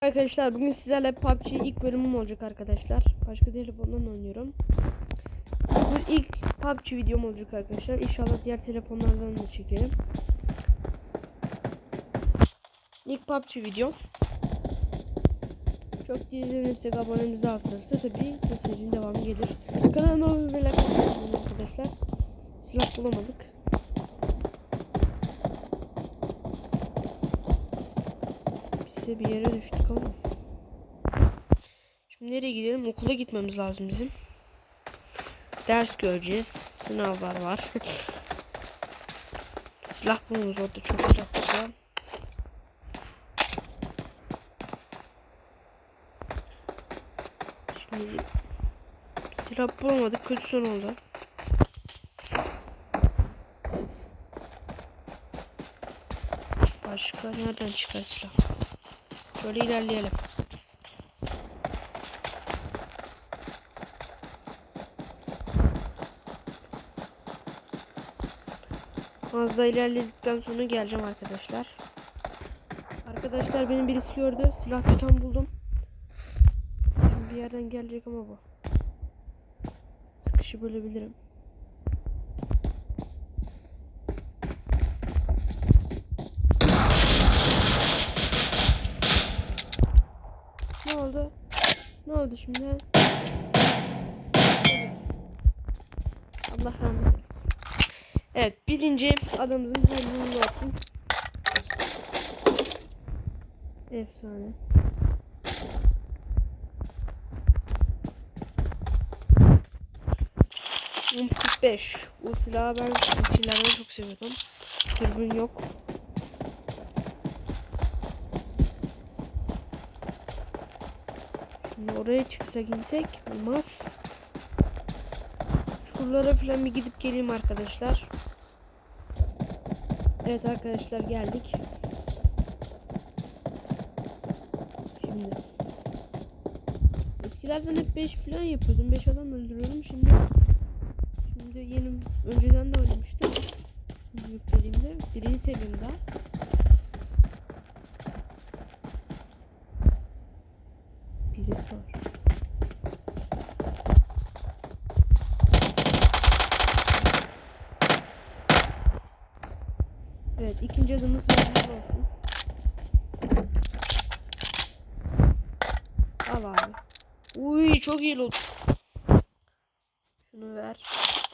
Arkadaşlar bugün sizlerle PUBG ilk bölümüm olacak arkadaşlar. Başka telefondan oynuyorum. Bu ilk PUBG videom olacak arkadaşlar. İnşallah diğer telefonlardan da çekerim. İlk PUBG videom. Çok izlenirsek abonemizi artırırsa tabii bu serinin devamı gelir. Kanalıma abone unutmayın arkadaşlar. Silah bulamadık. De bir yere düştük ama. Şimdi nereye gidelim? Okula gitmemiz lazım bizim. Ders göreceğiz. Sınavlar var. silah bulmamız orada çok silah var. Şimdi silah bulamadık. Kötü son oldu. Başka nereden çıkar silah? Şöyle ilerleyelim. Az da ilerledikten sonra geleceğim arkadaşlar. Arkadaşlar benim birisi gördü. Silah titan buldum. Şimdi bir yerden gelecek ama bu. Sıkışı bölebilirim. Oldu? Ne oldu şimdi? Allah rahmet eylesin. Evet birinci adamımızın hayırlı olsun. Efsane. M45 Bu silahı ben silahları çok seviyordum. Dürbün yok. Şimdi oraya çıksak insek olmaz. Şuralara falan bir gidip geleyim arkadaşlar. Evet arkadaşlar geldik. Şimdi. Eskilerden hep 5 falan yapıyordum. 5 adam öldürüyordum. Şimdi şimdi yeni önceden de oynamıştım. Yüklediğimde birinci seviyem daha. Birisi var. Evet ikinci adımız hayırlı olsun. Al abi. Uy çok iyi oldu. Şunu ver.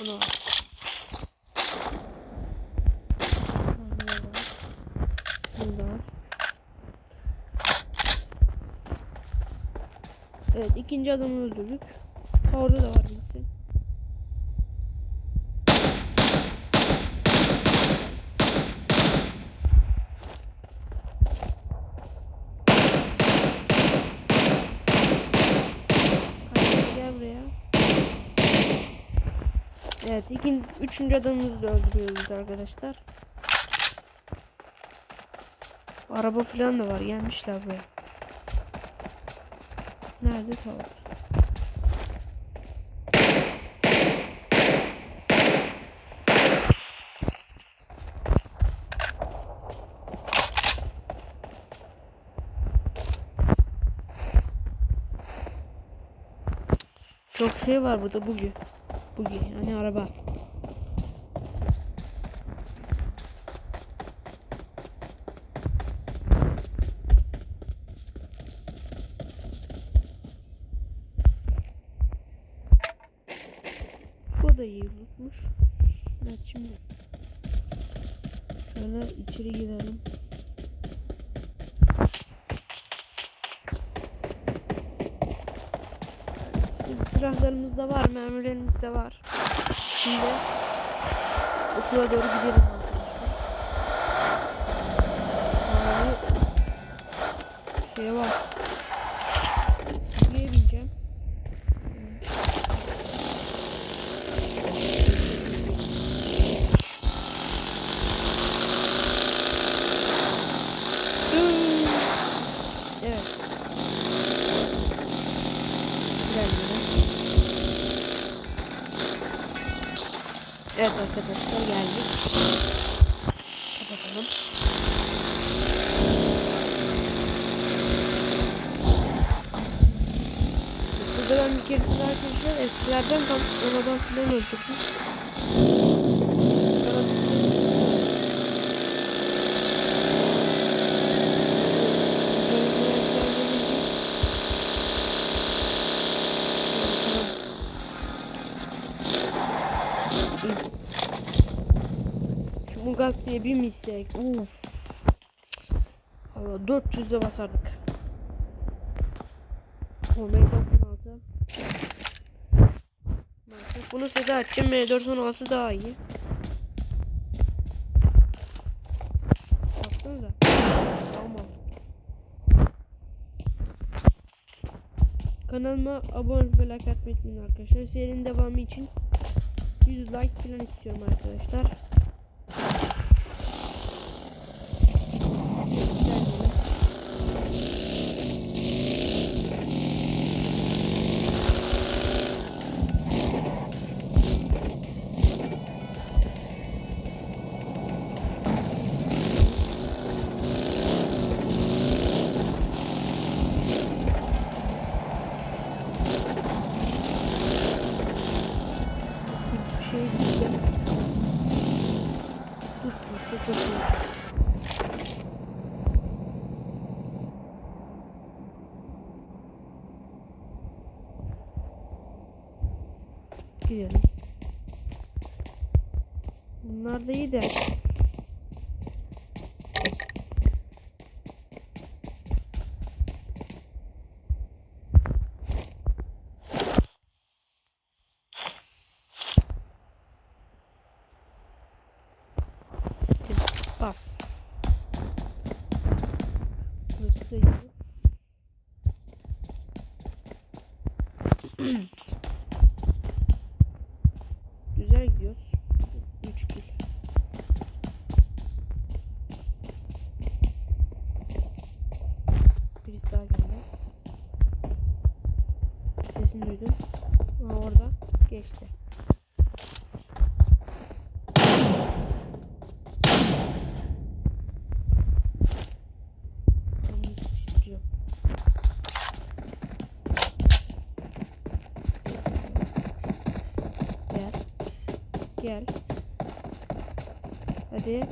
Bunu al. Bunu da al. Bunu da al. Evet ikinci adamı öldürdük. Orada da var birisi. Evet ikin, üçüncü adamımızı da öldürüyoruz arkadaşlar. Araba falan da var gelmişler buraya. Nerede tavuk? Çok şey var burada bugi. Bugi yani araba. Bu da iyi bulmuş. Evet şimdi. Şöyle içeri girelim. Silahlarımız da var, mermilerimiz de var. Şimdi okula doğru gidelim arkadaşlar. Mavi şey var. Buraya geldik. Kapatalım. Burada ben bir keresinde arkadaşlar eskilerden tam oradan filan öldürdüm. Diye bir misek. Uf. Valla 400'de basardık. Omega 16. Maalesef bunu feda edeceğim. M416 daha iyi. Baksanıza. Tamam. Kanalıma abone ve like atmayı arkadaşlar. Serinin devamı için 100 like falan istiyorum arkadaşlar. Bunlar da iyi de. Temiz. Bas. Burası da iyi. Güzel gidiyoruz. 3 kill. Birisi daha geldi. Sesini duydum. Aha orada geçti. Ben bunu sıkıştırıyorum. Gel. Gel. Hadi.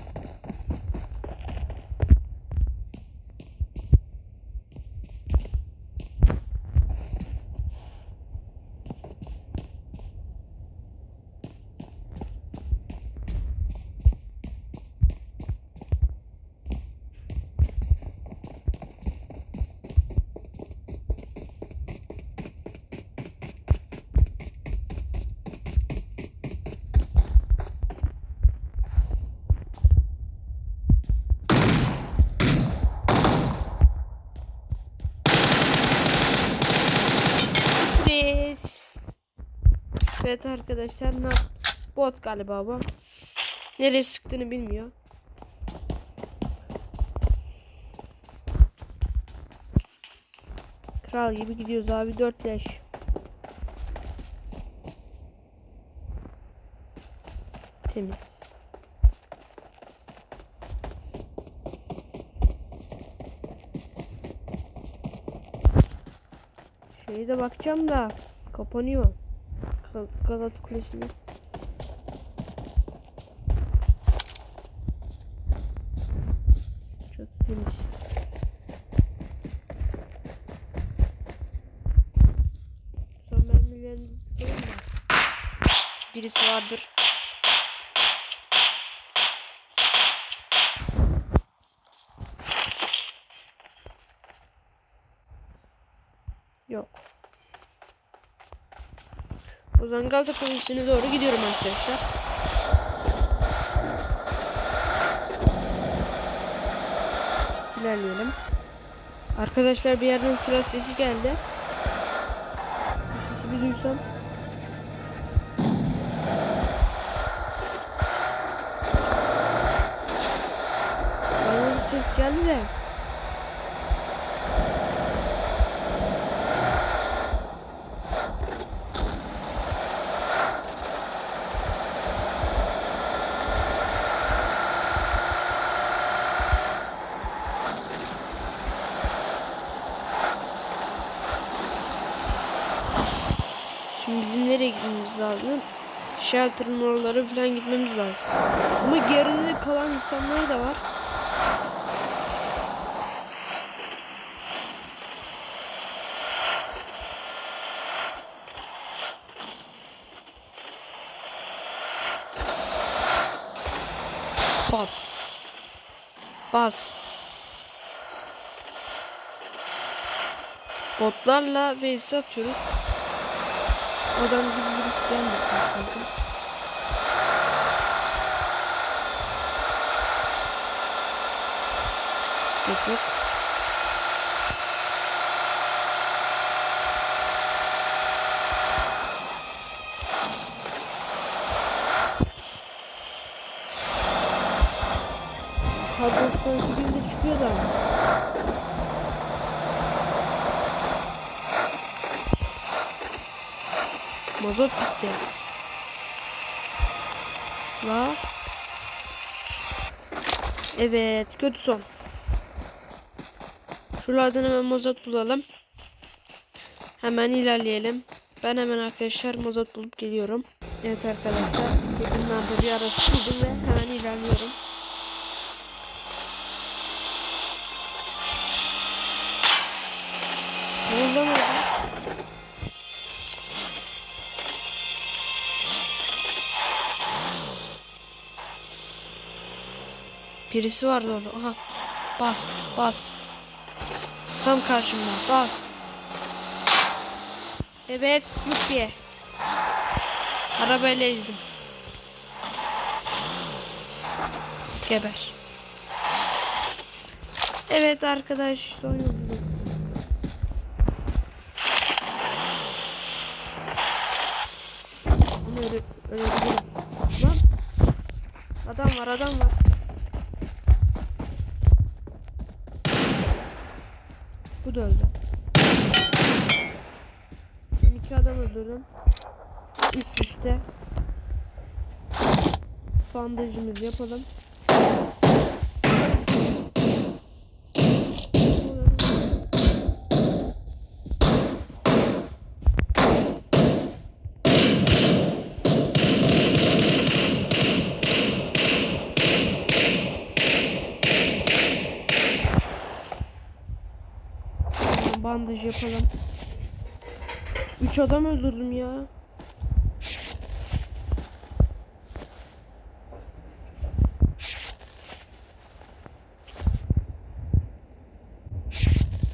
Evet arkadaşlar ne bot galiba bu. Nereye sıktığını bilmiyor. Kral gibi gidiyoruz abi 4 leş. Temiz. Şeye de bakacağım da kapanıyor. Gal Galata Kulesi'ne. Çok temiz. Son mermilerinizi mı? Birisi vardır. Yok. O zaman Galata Kulesi'ne doğru gidiyorum arkadaşlar. İlerleyelim. Arkadaşlar bir yerden silah sesi geldi. Bu sesi bir duysam. Bana bir ses geldi de. Şimdi bizim nereye gitmemiz lazım? Shelter'ın oraları falan gitmemiz lazım. Ama geride kalan insanlar da var. Bat. Bas. Botlarla vs atıyoruz. Adam gibi birisi gelmiyor karşımıza. Bisiklet yok. Mazot bitti. La. Evet, kötü son. Şuralardan hemen mazot bulalım. Hemen ilerleyelim. Ben hemen arkadaşlar mazot bulup geliyorum. Evet arkadaşlar, yakınlarda bir arası buldum ve hemen ilerliyorum. Ne Birisi vardı orada. Aha. Bas. Bas. Tam karşımda. Bas. Evet. Yuppiye. Arabayla ezdim. Geber. Evet arkadaş. Son yolculuk. Bunu öyle, öyle. Adam var adam var. Bu da öldü. Ben iki adam öldürdüm. Üst üste. Bandajımızı yapalım. Tamam, Bandaj yapalım. Üç adam öldürdüm ya.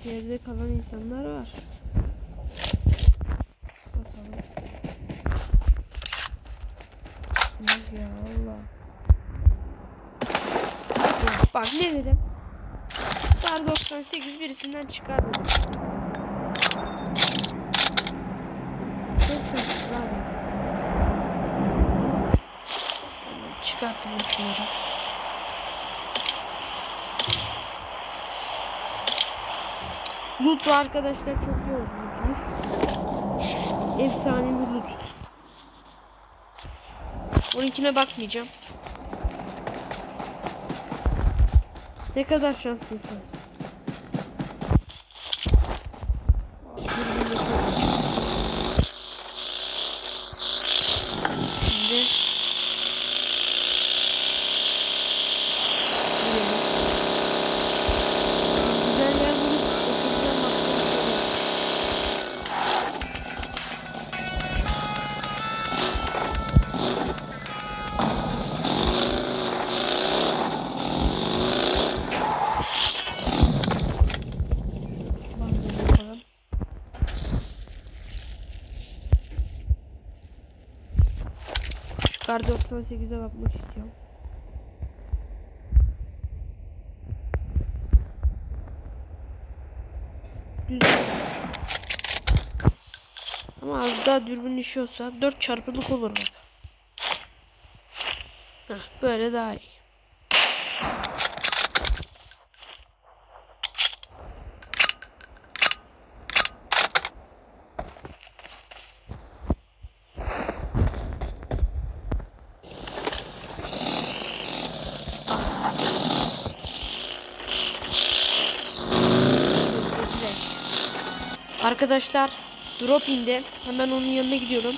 Geride kalan insanlar var. Basalım. Ya Allah. Bak ne dedim? Kar 98 birisinden çıkar dedim. Çok şanssız abi. Şunları. Loot arkadaşlar çok iyi oldu. Efsane bir loot. Onunkine bakmayacağım. Ne kadar şanslısınız. Kar 98'e bakmak istiyorum. Güzel. Ama az daha dürbün işiyorsa 4 çarpılık olur bak. Heh, böyle daha iyi. Arkadaşlar Drop indi. Hemen onun yanına gidiyorum.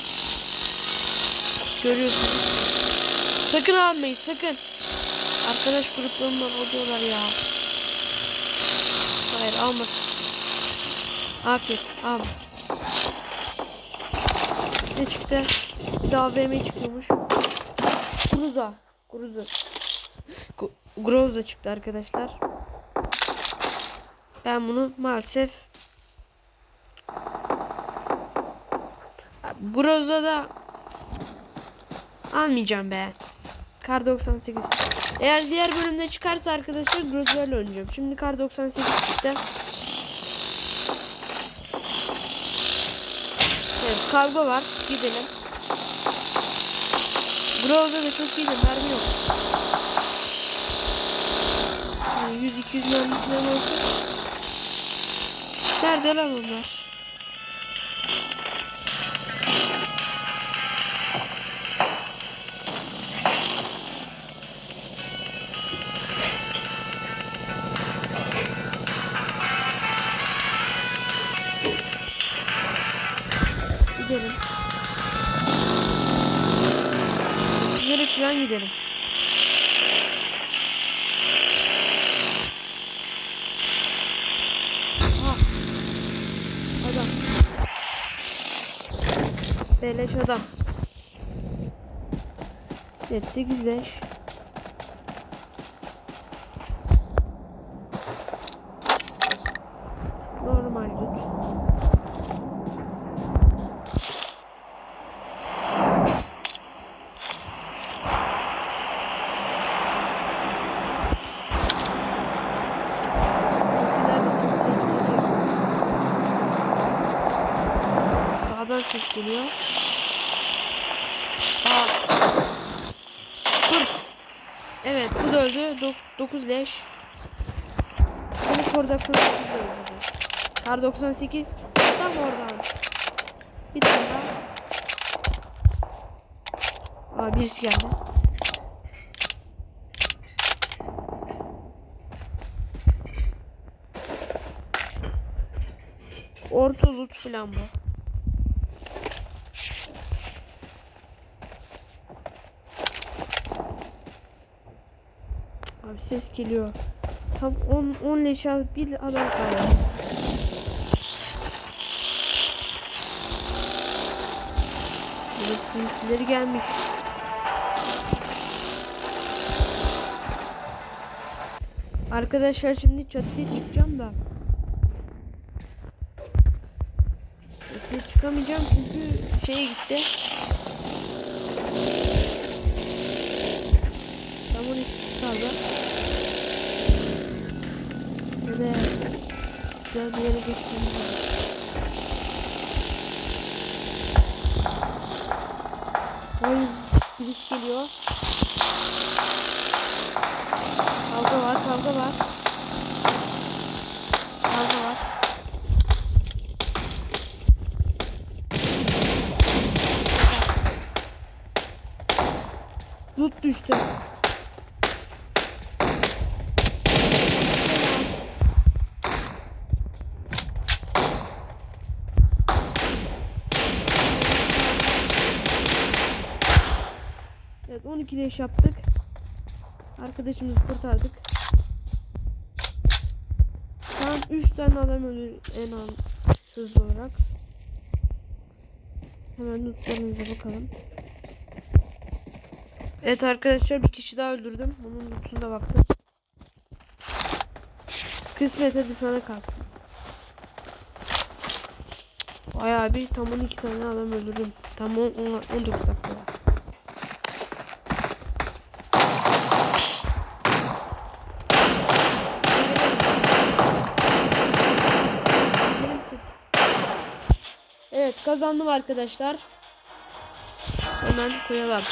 Görüyorsunuz. Sakın almayın sakın. Arkadaş gruplarından oluyorlar ya. Hayır almasın. Aferin al. Ne çıktı? Bir daha AVM çıkıyormuş. Gruza. Gruza. Groza çıktı arkadaşlar. Ben bunu maalesef Groza da almayacağım be. Kar 98. Eğer diğer bölümde çıkarsa arkadaşlar Groza ile oynayacağım. Şimdi Kar 98 çıktı. Evet kavga var. Gidelim. Groza da çok iyi de mermi yok. Yani 100-200 mermi falan olsa. Nerede lan onlar? Gidelim. Falan gidelim. Aha. Adam. Beleş adam. Evet 8 leş. Normal loot. Sağdan ses geliyor. Aa. Kurt. Evet bu da öldü. 9 leş. Seni kor 98 de öldürdü. Kar 98 tam oradan. Bir tane daha. Aa birisi geldi. Orta loot falan bu. Abi ses geliyor. Tam 10 10 leş al bir adam kaldı. Polis polisleri gelmiş. Arkadaşlar şimdi çatıya çıkacağım da. Çatıya çıkamayacağım çünkü şeye gitti. Güzel bir yere geçmemiz lazım. Oy birisi geliyor. Kavga var, kavga var. Kavga var. Loot düştü. Evet 12 leş yaptık. Arkadaşımızı kurtardık. Şu an 3 tane adam ölür en an hızlı olarak. Hemen lootlarımıza bakalım. Evet arkadaşlar bir kişi daha öldürdüm. Bunun lootuna baktım. Kısmet hadi sana kalsın. Bayağı bir tam 12 tane adam öldürdüm. Tam 10, 19 dakika. Evet kazandım arkadaşlar. Hemen koyalım.